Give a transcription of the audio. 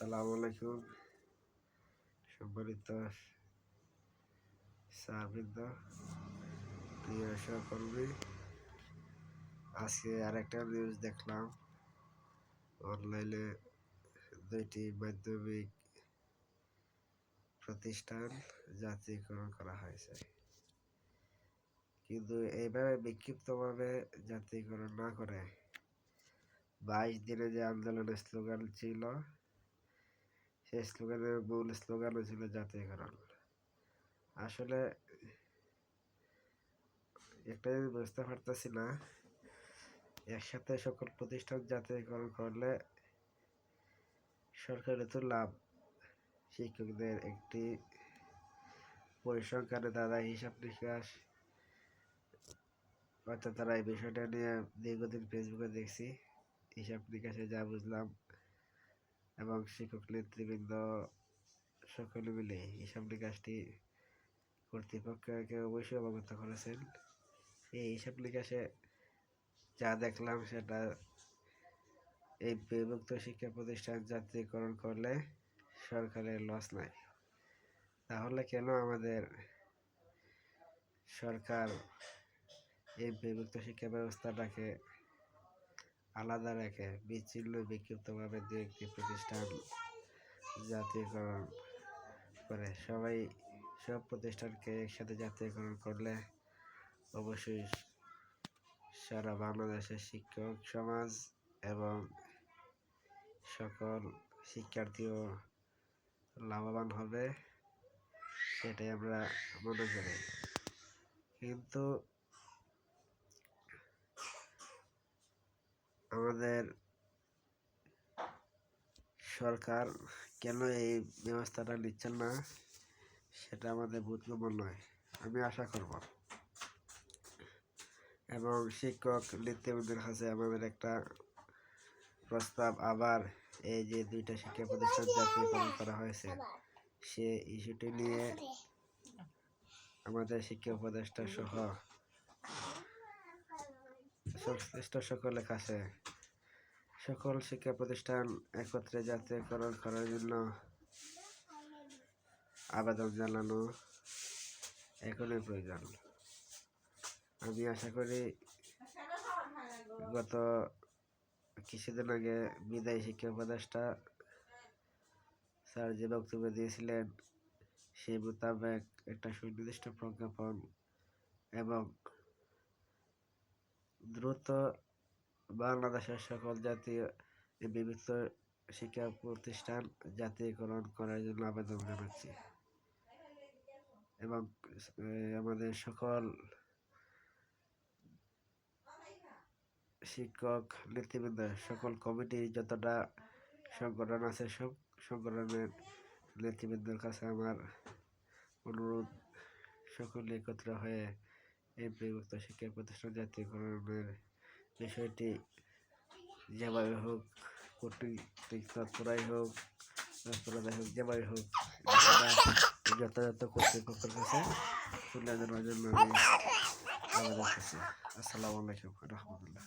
আসসালামু আলাইকুম। সম্মানিত সাহাবৃন্দ প্রিয় সহকর্মী, আজকে আরেকটা নিউজ দেখলাম। অনলাইনে দুইটি মাধ্যমিক প্রতিষ্ঠান জাতীয়করণ করা হয়েছে। কিন্তু এইভাবে বিক্ষিপ্তভাবে জাতীয়করণ না করে বাইশ দিনে যে আন্দোলনের স্লোগান ছিল সেই স্লোগানের মূল স্লোগানও ছিল জাতীয়করণ আসলে একটা জিনিস বুঝতে পারতেছি না, একসাথে সকল প্রতিষ্ঠান জাতীয়করণ করলে সরকারের তো লাভ। শিক্ষকদের একটি পরিসংখ্যানে তারা হিসাব নিকাশ, অর্থাৎ তারা এই বিষয়টা নিয়ে দীর্ঘদিন ফেসবুকে দেখছি, হিসাব নিকাশে যা বুঝলাম এবং শিক্ষক নেতৃবৃন্দ সকলে মিলে হিসাব নিকাশটি কর্তৃপক্ষকে অবশ্যই অবগত করেছেন। এই হিসাব নিকাশে যা দেখলাম সেটা এই বিভক্ত শিক্ষা প্রতিষ্ঠান জাতীয়করণ করলে সরকারের লস নাই। তাহলে কেন আমাদের সরকার এই বিভক্ত শিক্ষা ব্যবস্থাটাকে আলাদা রেখে বিচ্ছিন্ন বিক্ষিপ্তভাবে দু একটি প্রতিষ্ঠান জাতীয়করণ করে। সবাই সব প্রতিষ্ঠানকে একসাথে জাতীয়করণ করলে অবশ্যই সারা বাংলাদেশের শিক্ষক সমাজ এবং সকল শিক্ষার্থীও লাভবান হবে, সেটাই আমরা মনে করি। কিন্তু আমাদের সরকার কেন এই ব্যবস্থাটা নিচ্ছেন না, সেটা আমাদের বোধগম্য নয়। আমি আশা করব। এবং শিক্ষক নেতৃবৃন্দের কাছে আমাদের একটা প্রস্তাব আবার এই যে দুইটা শিক্ষা প্রতিষ্ঠান জাতীয়করণ করা হয়েছে, সে ইস্যুটি নিয়ে আমাদের শিক্ষা উপদেষ্টা সহ সংশ্লিষ্ট সকলের কাছে সকল শিক্ষা প্রতিষ্ঠান একত্রে জাতীয়করণ করার জন্য আবেদন জানানো এখনই প্রয়োজন। আমি আশা করি গত কিছুদিন আগে বিদায়ী শিক্ষা উপদেষ্টা স্যার যে বক্তব্য দিয়েছিলেন, সেই মোতাবেক একটা সুনির্দিষ্ট প্রজ্ঞাপন এবং দ্রুত বাংলাদেশের সকল জাতীয় বিভিন্ন শিক্ষা প্রতিষ্ঠান জাতীয়করণ করার জন্য আবেদন জানাচ্ছি। এবং আমাদের সকল শিক্ষক, নেতৃবৃন্দ, সকল কমিটি যতটা সংগঠন আছে, সব সংগঠনের নেতৃবৃন্দের কাছে আমার অনুরোধ, সকলে একত্র হয়ে এই বিভক্ত শিক্ষা প্রতিষ্ঠান জাতীয়করণের বিষয়টি যেভাবে হোক কর্তৃক তৎপরাই হোক, তৎপরতাই হোক, যেভাবে হোক যথাযথ কর্তৃপক্ষের কাছে তুলে ধরার জন্য আমি আবেদন করছি। আসসালামু আলাইকুম রহমতুল্লাহ।